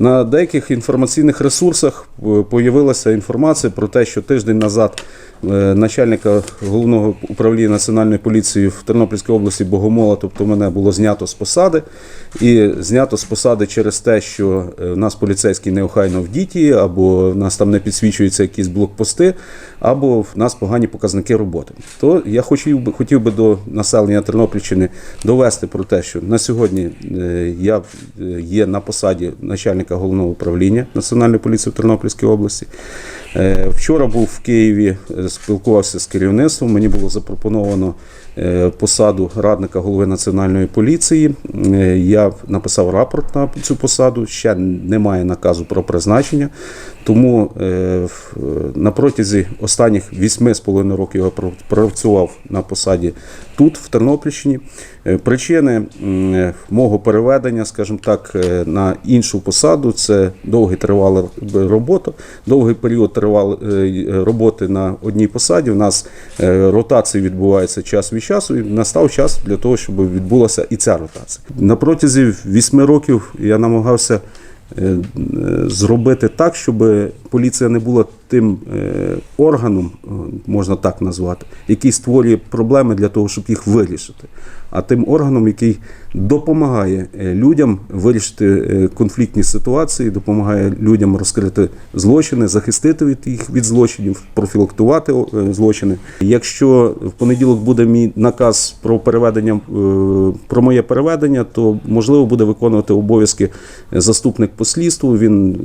На деяких інформаційних ресурсах е, появилася інформація про те, що тиждень назад е, начальника головного управління національної поліції в Тернопільській області Богомола, тобто мене було знято з посади, і знято з посади через те, що е, в нас поліцейський неохайно в діті, або в нас там не підсвічуються якісь блокпости, або в нас погані показники роботи. То я хотів хотів би до населення Тернопільщини довести про те, що на сьогодні я є на посаді начальника головного управління Національної поліції в Тернопільській області. Е, Вчора був в Києві, е, спілкувався з керівництвом. Мені було запропоновано е, посаду радника голови національної поліції. Я написав рапорт на цю посаду. Ще немає наказу про призначення. Тому на протязі останніх 8,5 років я працював на посаді тут, в Тернопільщині. Причини мого переведення, скажімо так, на іншу посаду це довгий тривала робота, довгий період тривали е, роботи на одній посаді. У нас е, ротації відбуваються час від часу, і настав час для того, щоб відбулася і ця ротація. На протязі вісьми років я намагався е, е, зробити так, щоб поліція не була тим е, органом, е, можна так назвати, який створює проблеми для того, щоб їх вирішити, а тим органом, який допомагає е, людям вирішити конфліктні ситуації, допомагає людям розкрити злочини, захистити від їх від злочинів, профілактувати злочини. Якщо в понеділок буде мій наказ про переведення, про моє переведення, то можливо буде виконувати обов'язки заступник по слідству. Він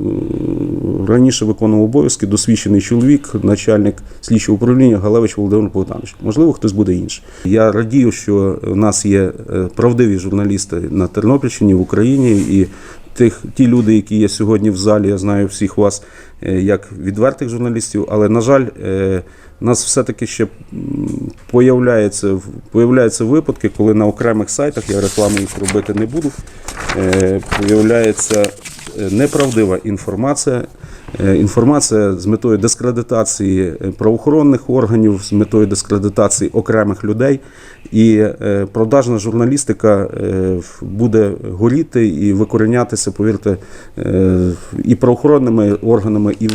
раніше виконував обов'язки, досвідчений чоловік, начальник слідчого управління Галевич Володимир Богданович. Можливо, хтось буде інший. Я радію, що в нас є е, правдиві журналісти на Тернопільщині, в Україні і. Тих ті люди, які є сьогодні в залі, я знаю всіх вас е, як відвертих журналістів, але на жаль, е, нас все-таки ще появляється, появляються випадки, коли на окремих сайтах, я рекламу їх робити не буду, появляється е, неправдива інформація. Е, Інформація з метою дискредитації е, правоохоронних органів, з метою дискредитації окремих людей. І е, продажна журналістика е, буде горіти і викоренятися, повірте, е, і правоохоронними органами, і е,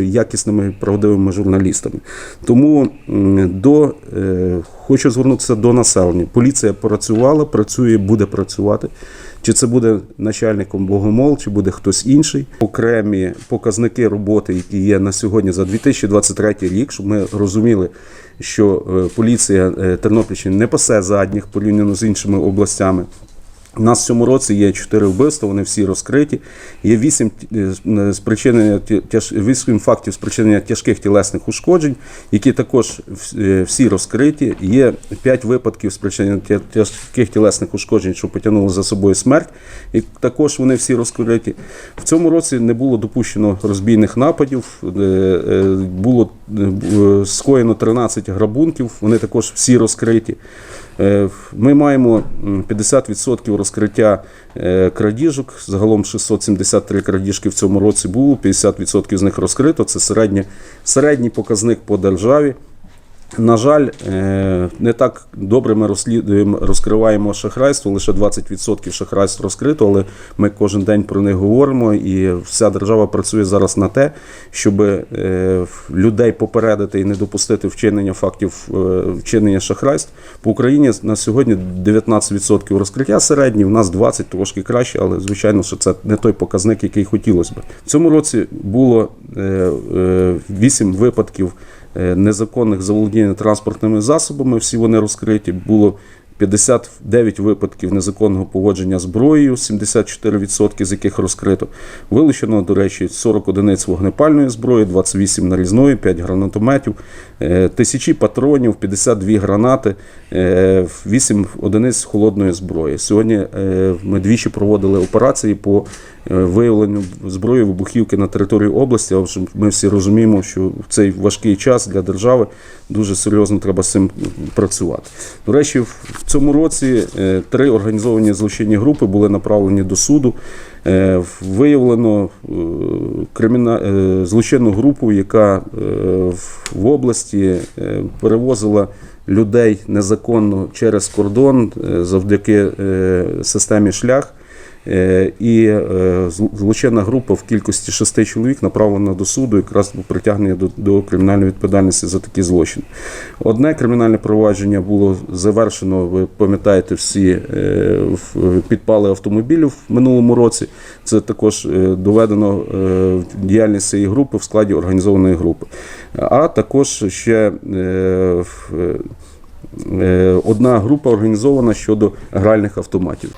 якісними правдивими журналістами. Тому до, е, хочу звернутися до населення. Поліція працювала, працює, буде працювати. Чи це буде начальником Богомол, чи буде хтось інший. Окремі показники роботи, які є на сьогодні за 2023 рік, щоб ми розуміли, що е, поліція е, Тернопільщини не пасе задніх порівняно з іншими областями. У нас в цьому році є чотири вбивства, вони всі розкриті. Є вісім е, спричинення ті- тяж- вісім фактів спричинення тяжких тілесних ушкоджень, які також е, всі розкриті. Є п'ять випадків спричинення тяжких тілесних ушкоджень, що потягнуло за собою смерть, і також вони всі розкриті. В цьому році не було допущено розбійних нападів. е, е, Було скоєно 13 грабунків, вони також всі розкриті. Е, Ми маємо м, 50% розкриття е, крадіжок. Загалом 673 крадіжки в цьому році було, 50% з них розкрито. Це середній середній показник по державі. На жаль, е, не так добре ми розслідуємо, розкриваємо шахрайство, лише 20% шахрайств розкрито, але ми кожен день про них говоримо, і вся держава працює зараз на те, щоб е, людей попередити і не допустити вчинення фактів е, вчинення шахрайств. По Україні на сьогодні 19% розкриття середній, у нас 20 трошки краще, але звичайно, що це не той показник, який хотілося б. В цьому році було 8 випадків незаконних заволодіння транспортними засобами. Всі вони розкриті. Було 59 випадків незаконного поводження зброєю, 74% з яких розкрито. Вилучено, до речі, 40 одиниць вогнепальної зброї, 28 нарізної, 5 гранатометів, е, тисячі патронів, 52 гранати, е, 8 одиниць холодної зброї. Сьогодні е, ми двічі проводили операції по е, виявленню зброї вибухівки на території області. Ми всі розуміємо, що в цей важкий час для держави дуже серйозно треба з цим працювати. До речі, в цьому році е, три організовані злочинні групи були направлені до суду. Е, Виявлено е, злочинну групу, яка в- області перевозила людей незаконно через кордон завдяки системі шлях. Е, І е, злочинна група в кількості шести чоловік направлена до суду, якраз притягнення до, до кримінальної відповідальності за такі злочини. Одне кримінальне провадження було завершено, ви пам'ятаєте, всі е, підпали автомобілів в минулому році. Це також доведено діяльність цієї групи в складі організованої групи. А також ще одна група організована щодо гральних автоматів.